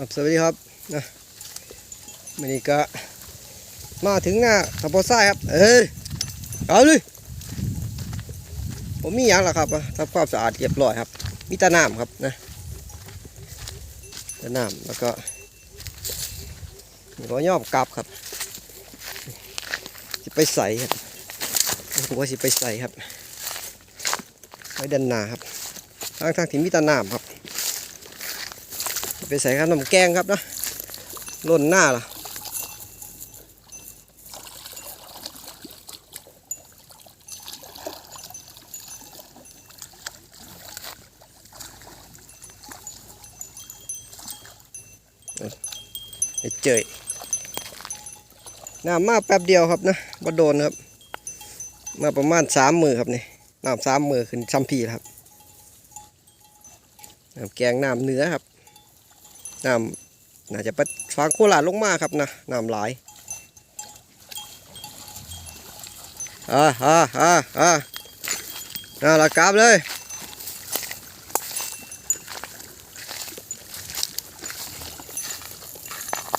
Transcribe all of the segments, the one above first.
ครับสวัสดีครับนะมันนี้ก็มาถึงหน้าสะโพกไส้ครับ เอ้ยเอาเลยผมมีอย่างละครับทำความสะอาดเรียบร้อยครับ มีตะน้ำครับนะตะน้ำแล้วก็มีก็ย่อมกลับครับจะไปใส่ครับผมว่าสิไปใส่ครับไว้ดันนาครับทางทางที่มีตะน้ำครับ ไปใส่ขนมแกงครับนะล่นหน้าล่ะไอ้เจยน้ำมาแป๊บเดียวครับนะบ่โดนครับ มาประมาณสามมือครับนี่น้ำสามมือขึ้นซ้ำพีครับ น้ำแกงน้ำเนื้อครับ น้ำน่าจะไปฟังโคราชลงมาครับนะน้ำหลายอ่าอ่าอ่าอ่าน่าละกราบเลย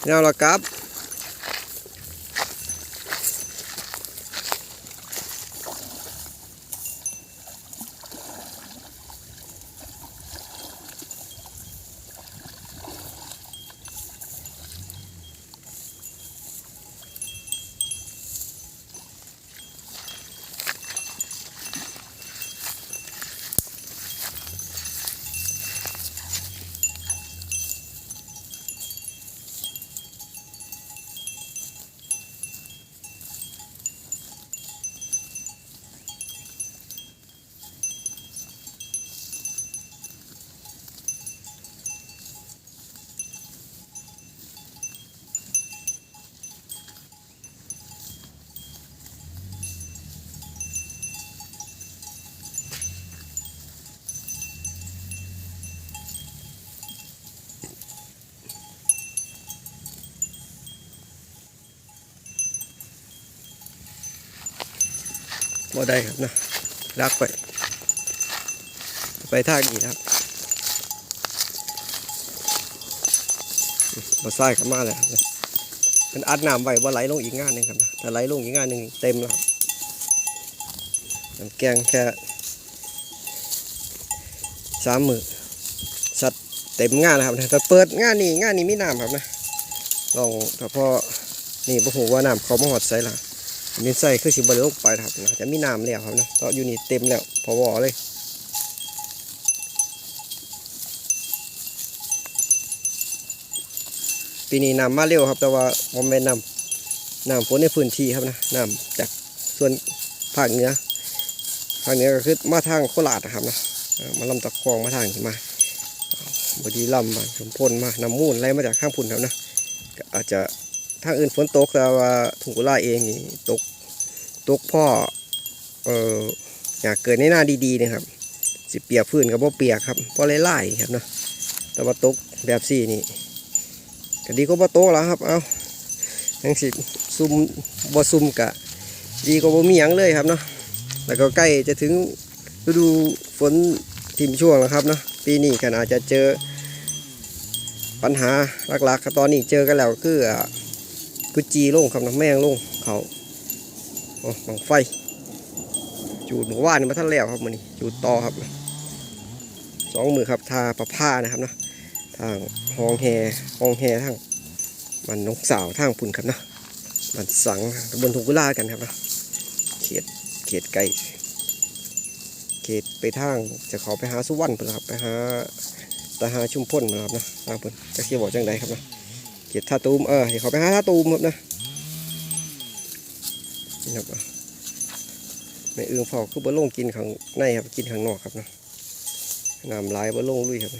น่าละกราบ บ่ได้ครับนะรักไป ไปทางนี้ครับบ่ใส่ข้ามาเลยครับนะมันอัดน้ำไว้บ่ไหลลงอีกงานหนึงครับนะถ้าไหลลงอีกงานหนึ่งเต็มแล้วน้ำแกงแค่สามหมือสัตว์เต็มงานนะครับนะแต่เปิดงานนี้งานนี้ไมีน้ำครับนะลองถ้าพอนี่บ่ฮู้ว่าน้ำเขามาหอดใส่ละ นี่ใส่คือสิบริลงไปครับนะจะมีน้ำแล้วครับนะก็อยู่นี่เต็มแล้วพอวอเลยปีนี้น้ำมาเร็วครับ แต่ว่าผมเป็นน้ำน้ำฝนในพื้นที่ครับนะน้ำจากส่วนภาคเหนือภาคเหนือก็คือมาทางโคราชนะครับนะมาลำตะคองมาทางนี้มาบดีลำมาสมพลมาน้ำมูลไหลมาจากข้างพุ่นครับนะอาจจะ ทางอื่นฝนตกแต่ว่าถุงกุลาเองนี่ตกตกพ่อเอออยากเกิดในหน้าดีๆนะครับ สิเปียกพื้นกับบ่เปียกครับพอไล่ๆครับเนาะแต่ว่าตกแบบสี่นี่ก็ดีก็บ่ตกแล้วครับเอาทั้งสิซุ่มบ่ซุ่มกะ ดีก็บ่มีหยังเลยครับเนาะแล้วก็ใกล้จะถึงฤดูฝนทิมช่วงแล้วครับเนาะปีนี้ก็อาจจะเจอปัญหาหลักๆครับตอนนี้เจอกันแล้วก็คือ กุจีลงครับน้ำแมงลงเขาโอ้บังไฟ จูดหมู่ว่านมาท่านแล้วครับมือนี้จูดต่อครับสองมือครับทาประผ้านะครับเนาะทางห้องแฮห้องแฮทางมันนกสาวทางปุ่นครับเนาะมันสังบนทุกุล่ากันครับเนาะเขตเขตไก่เขตไปทางจะขาไปหาสุวรรณเพิ่นครับไปหาตาหาชุมพลเพิ่นครับนะทางเพิ่นจะเขียบอกจังใดครับเนาะ เก็บท่าตูมเออเดี๋ยวเขาไปหาท่าตูมครับนะนี่ครับในเอื้องเฝ้าคือบ่ลงกินข้างในครับกินข้างนอกครับนะน้ำลายบ่ลงลุยครับ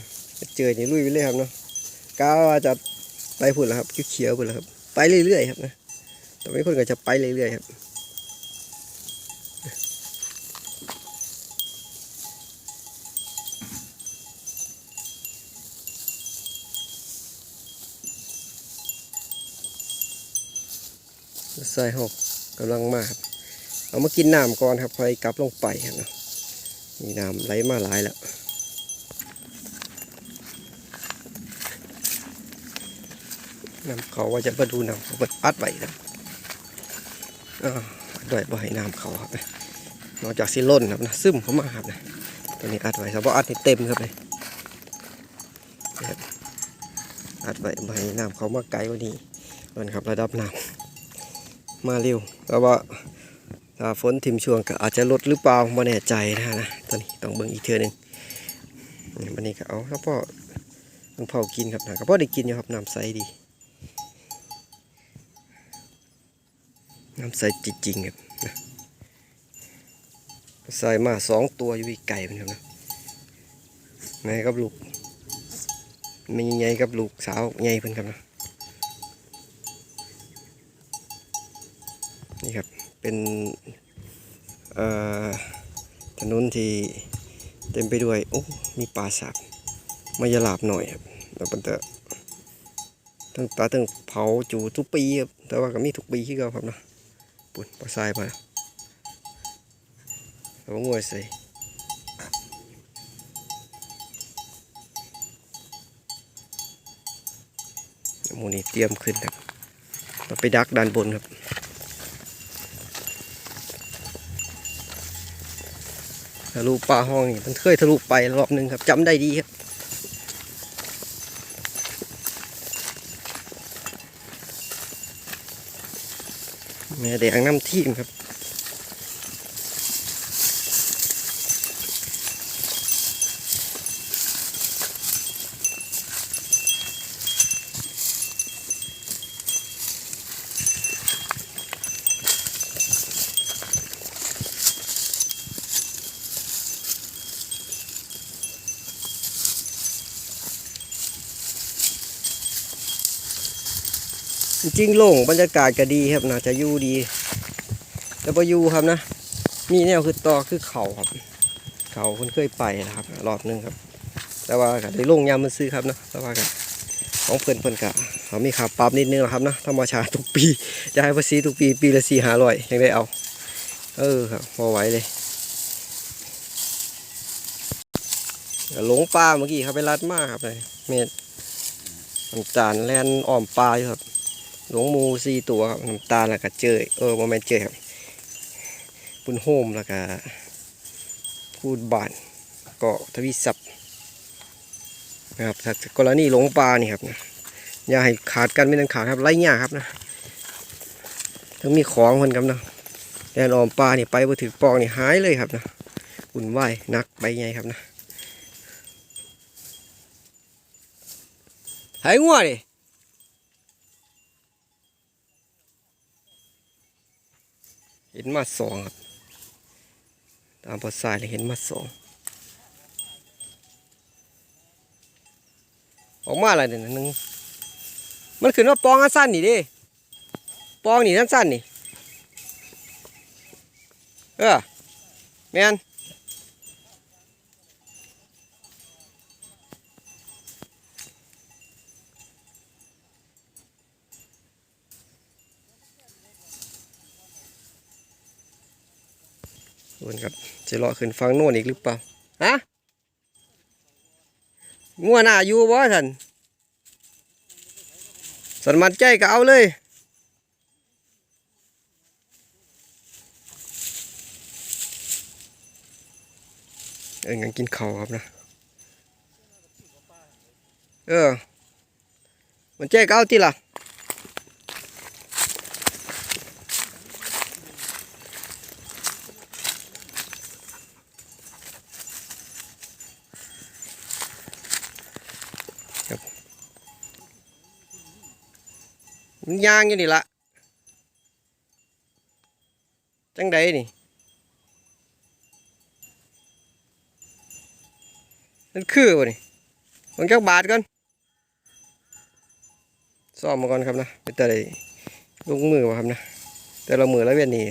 เจอนี่ลุยไปเลยครับเนาะก้าวจะไปพุ่นแล้วครับเขียวๆพุ่นแล้วครับ ไปเรื่อยๆครับนะแต่ไม่คนก็จะไปเรื่อยๆครับ ใส่หกกำลังมาครับ เอามากินน้ำก่อนครับคอยกลับลงไปครับเนะมีน้ำไหลมาหลายแล้วน้ำเขาว่าจะมาดูน้ำเขาอัดไว้นะอัดไว้บ่ให้น้ำเขาครับนอกจากสิล้นครับนะซึมเข้ามาครับนะตัวนี้อัดไว้ครับเพราะอัดให้เต็มครับเลยอัดไว้บ่ให้น้ำเขามาไกลกว่านี้นั่นครับระดับน้ำ มาเร็วแล้วว่าฝนทิมช่วงก็อาจจะลดหรือเปล่าไม่แน่ใจนะฮะนะตอนนี้ต้องเบิ่งอีกเทื่อหนึงวันนี้ก็เอาแล้วพ่อต้องเผากินครับนะก็พ่อได้กินอยู่ครับน้ำใสดีน้ำใสจริงๆครับนะใส่มาสองตัวอยู่อีกไก่มันครับนะแม่กับลูกมีไงกับลูกสาวไงเพิ่นครับนะ นี่ครับ เป็นถนนที่เต็มไปด้วยโอ้มีปลาสาบมายาลาบหน่อยครับแล้วมันจะทั้งปลาทั้งเผาจูทุกปีครับแต่ว่าก็มีทุกปีที่เก่าครับนะปุ่นปลาทรายมาแล้วงวยใส่มูนี่เตรียมขึ้นครับเราไปดักด้านบนครับ ทะลุปลาห้องนี่มันเคยทะลุไปรอบหนึงครับจำได้ดีครับแม่แดงน้ำทีมครับ จริงโล่งบรรยากาศก็ดีครับน่าจะอยู่ดีแต่พออยู่ครับนะ มีแนวคือต่อคือเขาครับ เขาเพิ่นเคยไปนะครับรอบนึงครับ แต่ว่าก็ได้ลงยามมันซื้อครับนะแต่ว่าก็ของเพิ่อนเพิ่อนก็เขามีค่าปรับนิดนึงนะครับนะธรรมชาติทุกปีจะให้ภาษีทุกปีปีละสี่ห้าร้อยยังได้เอา เออครับพอไหวเลยหลงปลาเมื่อกี้ครับไปรัดมากครับเลยเม็ดน้ำตาลแลนอ้อมปลาอยู่ครับ หลวงมูสี่ตัวครับน้ำตาลแล้วก็เจยเออโมเมนเจยครับปุนโฮมแล้วก็พูดบานเกาะทวีศัพท์นะครับถ้ากรณีหลงปลานี่ครับนะอย่าให้ขาดกันไม่ต้องขาดครับไล่ยากครับนะทั้งมีของคนครับนะแดนออมปลานี่ไปบ่ถือปองนี่หายเลยครับนะอุ่นไหวนักไปไงครับนะหายงัวดิเเห็นมาสองครับ ตามภาษาเลยเห็นมาสองออกมาอะไรเนี่ยนึงมันขึ้นว่าปองอันสั้นนี่เดิปองนี่สั้นๆนี่ เออแมนส่วน จะเลาะขึ้นฟังโน่นอีกหรือเปล่าฮะงัวหน้าอยู่บ่ท่านสันมันใจก็เอาเลยเอ็งยังกินข้าวครับนะ เออ มันใจก็เอาที่ล่ะ มันย่างอยู่นี่ละจังใดนี่มันคือวะนี่มันจักบาทก่อนซ่อมมาก่อนครับนะไปแต่ได้ลงมือมาครับนะแต่ละมือและเวียนนี่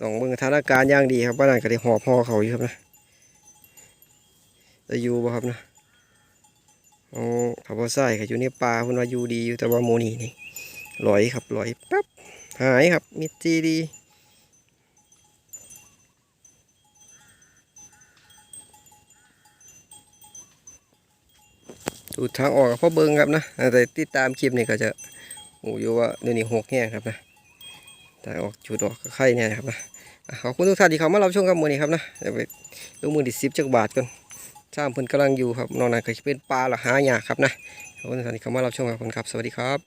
ต้องเบิ่งสถานการณ์ย่างดีครับว่านนั่นก็ได้หอบห่อเขาอยู่ครับนะจะอยู่บ่ครับนะ อ๋อเขาบ่ใส่ก็อยู่ในป่าเพิ่นว่าอยู่ดีอยู่แต่ว่าโมนี่นี่ลอยครับลอยปั๊บหายครับมิดจีดีดูทางออกกับพ่อเบิงครับนะแต่ติดตามคลิปนี่ก็จะโอ้อยู่ว่าเดี๋ยวนี้หกแง่ครับนะแต่ออกจุดออกก็ไข่เนี่ยครับนะขอบคุณทุกท่านที่เข้ามารับชมครับมือนี้ครับนะเดี๋ยวไปดูมือที่สิบจักบาทก่อน สร้างเพิ่นกำลังอยู่ครับนอกนั้นก็จะเป็นปลาหรอหายากครับนะขอบคุณทุกท่านที่เข้ามารับชมครับขอบคุณครับ สวัสดีครับ